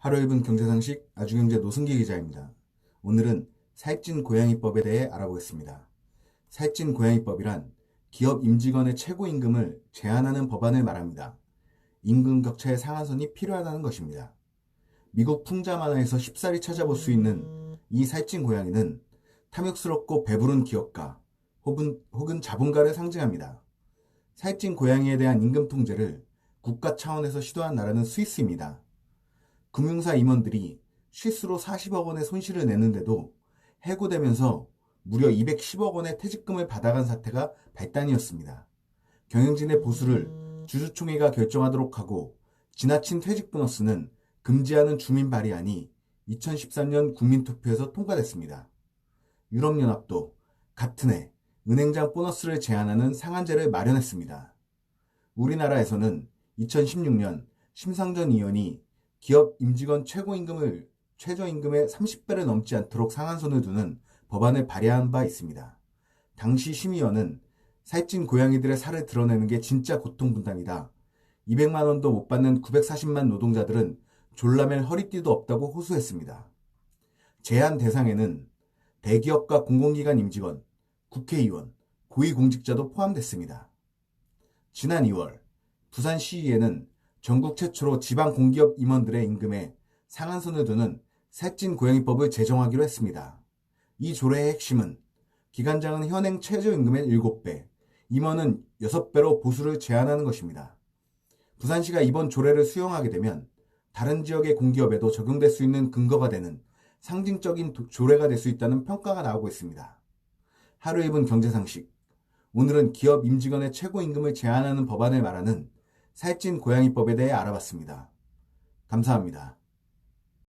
하루 1분 경제상식 아주경제 노승기 기자입니다. 오늘은 살찐 고양이법에 대해 알아보겠습니다. 살찐 고양이법이란 기업 임직원의 최고 임금을 제한하는 법안을 말합니다. 임금 격차의 상한선이 필요하다는 것입니다. 미국 풍자 만화에서 쉽사리 찾아볼 수 있는 이 살찐 고양이는 탐욕스럽고 배부른 기업가 혹은, 혹은 자본가를 상징합니다. 살찐 고양이에 대한 임금 통제를 국가 차원에서 시도한 나라는 스위스입니다. 금융사 임원들이 실수로 40억 원의 손실을 내는데도 해고되면서 무려 210억 원의 퇴직금을 받아간 사태가 발단이었습니다. 경영진의 보수를 주주총회가 결정하도록 하고 지나친 퇴직 보너스는 금지하는 주민 발의안이 2013년 국민투표에서 통과됐습니다. 유럽연합도 같은 해 은행장 보너스를 제한하는 상한제를 마련했습니다. 우리나라에서는 2016년 심상전 의원이 기업 임직원 최고임금을 최저임금의 30배를 넘지 않도록 상한선을 두는 법안을 발의한 바 있습니다. 당시 심의원은 살찐 고양이들의 살을 드러내는 게 진짜 고통 분담이다. 200만 원도 못 받는 940만 노동자들은 졸라맬 허리띠도 없다고 호소했습니다. 제한 대상에는 대기업과 공공기관 임직원, 국회의원, 고위공직자도 포함됐습니다. 지난 2월 부산시의회는 전국 최초로 지방 공기업 임원들의 임금에 상한선을 두는 살찐 고양이법을 제정하기로 했습니다. 이 조례의 핵심은 기관장은 현행 최저임금의 7배, 임원은 6배로 보수를 제한하는 것입니다. 부산시가 이번 조례를 수용하게 되면 다른 지역의 공기업에도 적용될 수 있는 근거가 되는 상징적인 조례가 될 수 있다는 평가가 나오고 있습니다. 하루 1분 경제상식. 오늘은 기업 임직원의 최고임금을 제한하는 법안을 말하는 살찐 고양이법에 대해 알아봤습니다. 감사합니다.